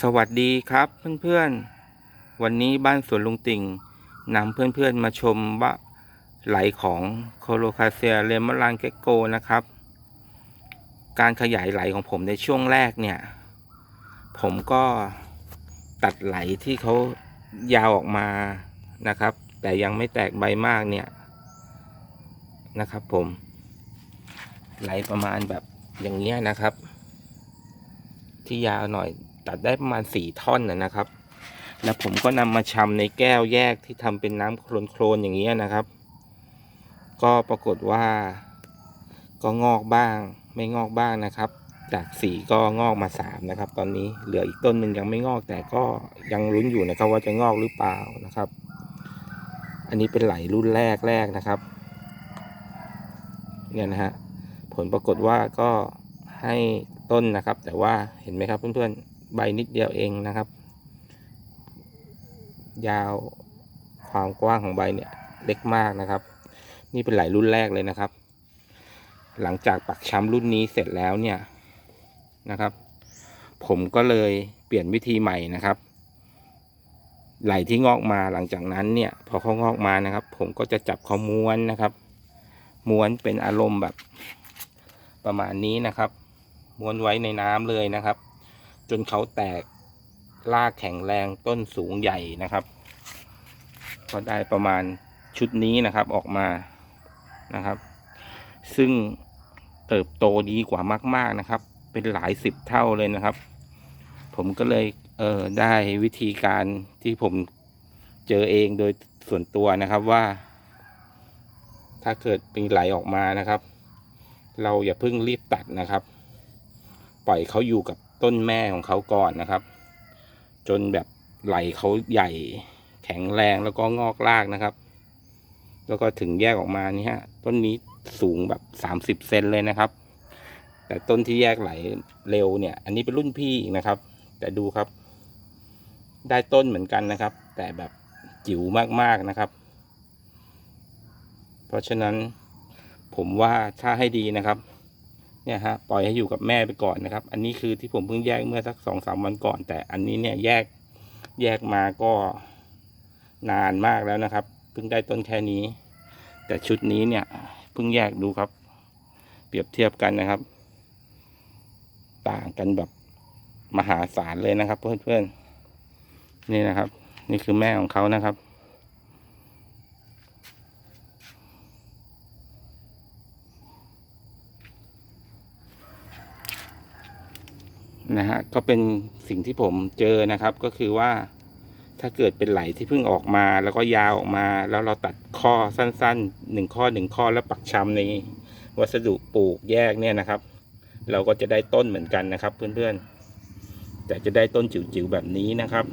สวัสดีครับเพื่อนๆ วันนี้บ้านสวนลุงติ่งนำเพื่อนๆมาชมว่าไหลของโคโลคาเซียเลมอรังเกโกนะครับ การขยายไหลของผมในช่วงแรกเนี่ย ผมก็ตัดไหลที่เขายาวออกมานะครับ แต่ยังไม่แตกใบมากเนี่ยนะครับผม ไหลประมาณแบบอย่างเงี้ยนะครับ ที่ยาวหน่อย ตัดได้ประมาณสี่ท่อนนะครับ แล้วผมก็นำมาชำในแก้วแยกที่ทำเป็นน้ำโคลนโคลนๆอย่างเงี้ยนะครับ ก็ปรากฏว่าก็งอกบ้างไม่งอกบ้างนะครับ จากสี่ก็งอกมาสามนะครับ ตอนนี้เหลืออีกต้นหนึ่งยังไม่งอกแต่ก็ยังลุ้นอยู่นะครับ ว่าจะงอกหรือเปล่านะครับ อันนี้เป็นไหลรุ่นแรกแรกนะครับเนี่ยนะฮะผลปรากฏว่าก็ให้ต้นนะครับ แต่ว่าเห็นไหมครับเพื่อนๆ ใบนิดเดียวเองนะครับ ยาวความกว้างของใบเนี่ยเล็กมากนะครับ นี่เป็นไหลรุ่นแรกเลยนะครับ หลังจากปักช้ำรุ่นนี้เสร็จแล้วเนี่ยนะครับ ผมก็เลยเปลี่ยนวิธีใหม่นะครับ ไหลที่งอกมาหลังจากนั้นเนี่ย พอเขางอกมานะครับ ผมก็จะจับเขาม้วนนะครับ ม้วนเป็นอารมณ์แบบประมาณนี้นะครับ ม้วนไว้ในน้ำเลยนะครับ จนเขาแตกรากแข็งแรงต้นสูงใหญ่นะครับก็ได้ประมาณชุดนี้นะครับออกมานะครับ ซึ่งเติบโตดีกว่ามาก ๆนะครับ เป็นหลายสิบเท่าเลยนะครับ ผมก็เลยเออได้วิธีการที่ผมเจอเองโดยส่วนตัวนะครับว่า ถ้าเกิดมีไหลออกมานะครับ เราอย่าเพิ่งรีบตัดนะครับ ปล่อยเขาอยู่กับ ต้นแม่ของเขาก่อนนะครับ จนแบบไหลเขาใหญ่แข็งแรงแล้วก็งอกรากนะครับ แล้วก็ถึงแยกออกมานี่ฮะต้นนี้สูงแบบสามสิบเซนเลยนะครับ แต่ต้นที่แยกไหลเร็วเนี่ย อันนี้เป็นรุ่นพี่อีกนะครับ แต่ดูครับ ได้ต้นเหมือนกันนะครับ แต่แบบจิ๋วมากๆนะครับ เพราะฉะนั้นผมว่าถ้าให้ดีนะครับ เนี่ยฮะปล่อยให้อยู่กับแม่ไปก่อนนะครับ อันนี้คือที่ผมเพิ่งแยกเมื่อสักสองสามวันก่อน แต่อันนี้เนี่ยแยกแยกมาก็นานมากแล้วนะครับเพิ่งได้ต้นแค่นี้ แต่ชุดนี้เนี่ยเพิ่งแยกดูครับ เปรียบเทียบกันนะครับ ต่างกันแบบมหาศาลเลยนะครับ เพื่อนๆนี่นะครับ นี่คือแม่ของเขานะครับ นะฮะก็เป็นสิ่งที่ผมเจอนะครับก็คือว่าถ้าเกิดเป็นไหลที่เพิ่งออกมา แล้วก็ยาวออกมา แล้วเราตัดข้อสั้นๆหนึ่งข้อหนึ่งข้อแล้วปักชำในวัสดุปลูกแยกเนี่ยนะครับ เราก็จะได้ต้นเหมือนกันนะครับ เพื่อนๆ แต่จะได้ต้นจิ๋วๆแบบนี้นะครับ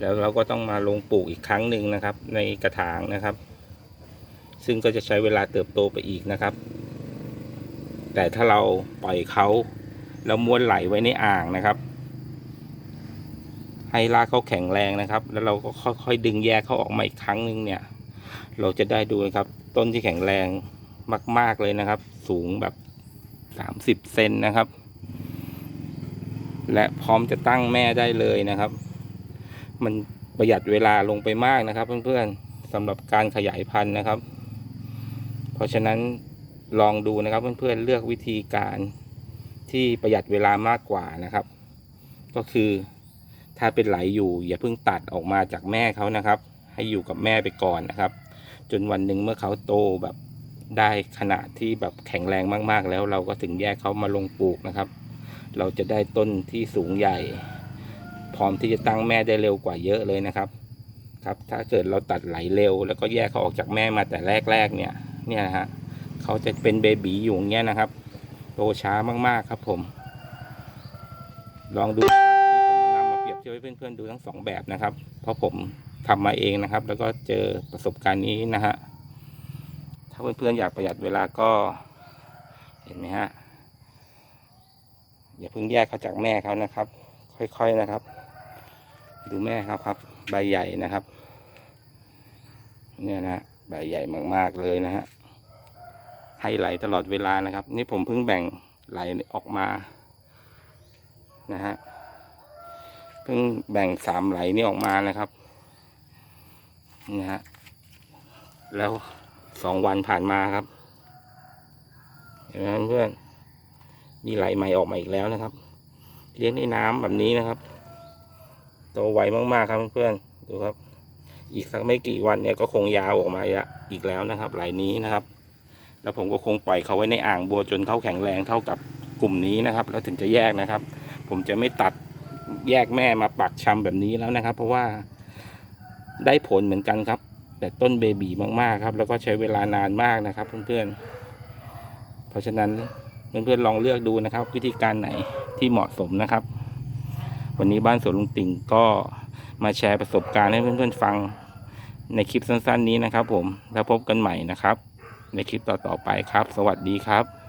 แล้วเราก็ต้องมาลงปลูกอีกครั้งหนึ่งนะครับ ในกระถางนะครับ ซึ่งก็จะใช้เวลาเติบโตไปอีกนะครับ แต่ถ้าเราปล่อยเขา แล้วม้วนไหลไว้ในอ่างนะครับ ให้รากเขาแข็งแรงนะครับ แล้วเราก็ค่อยๆ ดึงแยกเขาออกมาอีกครั้งหนึ่งเนี่ย เราจะได้ดูนะครับ ต้นที่แข็งแรงมาก ๆเลยนะครับ สูงแบบสามสิบเซนนะครับ และพร้อมจะตั้งแม่ได้เลยนะครับ มันประหยัดเวลาลงไปมากนะครับ เพื่อนๆสำหรับการขยายพันธุ์นะครับ เพราะฉะนั้นลองดูนะครับเพื่อนๆเลือกวิธีการ ที่ประหยัดเวลามากกว่านะครับ ก็คือถ้าเป็นไหลอยู่ อย่าเพิ่งตัดออกมาจากแม่เขานะครับ ให้อยู่กับแม่ไปก่อนนะครับ จนวันหนึ่งเมื่อเขาโตแบบได้ขนาดที่แบบแข็งแรงมากๆ แล้วเราก็ถึงแยกเขามาลงปลูกนะครับ เราจะได้ต้นที่สูงใหญ่ พร้อมที่จะตั้งแม่ได้เร็วกว่าเยอะเลยนะครับ ครับ ถ้าเกิดเราตัดไหลเร็ว แล้วก็แยกเขาออกจากแม่มาแต่แรกๆเนี่ย เนี่ยนะฮะเขาจะเป็นเบบีอยู่อย่างเงี้ยนะครับ โตช้ามากๆครับผม ลองดูครับนี่ผมนำมาเปรียบเทียบให้เพื่อนๆดูทั้งสองแบบนะครับ เพราะผมทำมาเองนะครับ แล้วก็เจอประสบการณ์นี้นะฮะถ้าเพื่อนๆอยากประหยัดเวลาก็ เห็นไหมฮะอย่าเพิ่งแยกเขาจากแม่เขานะครับ ค่อยๆนะครับ ดูแม่เขาครับ ใบใหญ่นะครับ เนี่ยนะใบใหญ่มากๆเลยนะฮะ ให้ไหลตลอดเวลานะครับ นี่ผมเพิ่งแบ่งไหลออกมานะฮะเพิ่งแบ่งสามไหลนี่ออกมานะครับนะฮะแล้วสองวันผ่านมาครับเห็นไหมเพื่อนมีไหลใหม่ออกมาอีกแล้วนะครับ เลี้ยงในน้ำแบบนี้นะครับโตไวมากๆครับเพื่อนๆดูครับ อีกสักไม่กี่วันเนี่ยก็คงยาวออกมาอีกแล้วนะครับไหลนี้นะครับ แล้วผมก็คงปล่อยเขาไว้ในอ่างบัวจนเขาแข็งแรงเท่ากับกลุ่มนี้นะครับ แล้วถึงจะแยกนะครับ ผมจะไม่ตัดแยกแม่มาปักชำแบบนี้แล้วนะครับ เพราะว่าได้ผลเหมือนกันครับ แต่ต้นเบบีมากๆครับ แล้วก็ใช้เวลานานมากนะครับ เพื่อนๆ เพราะฉะนั้นเพื่อนๆลองเลือกดูนะครับ วิธีการไหนที่เหมาะสมนะครับ วันนี้บ้านสวนลุงติ่งก็มาแชร์ประสบการณ์ให้เพื่อนๆฟังในคลิปสั้น ๆ นี้นะครับ ผมแล้วพบกันใหม่นะครับ ในคลิปต่อๆไปครับ สวัสดีครับ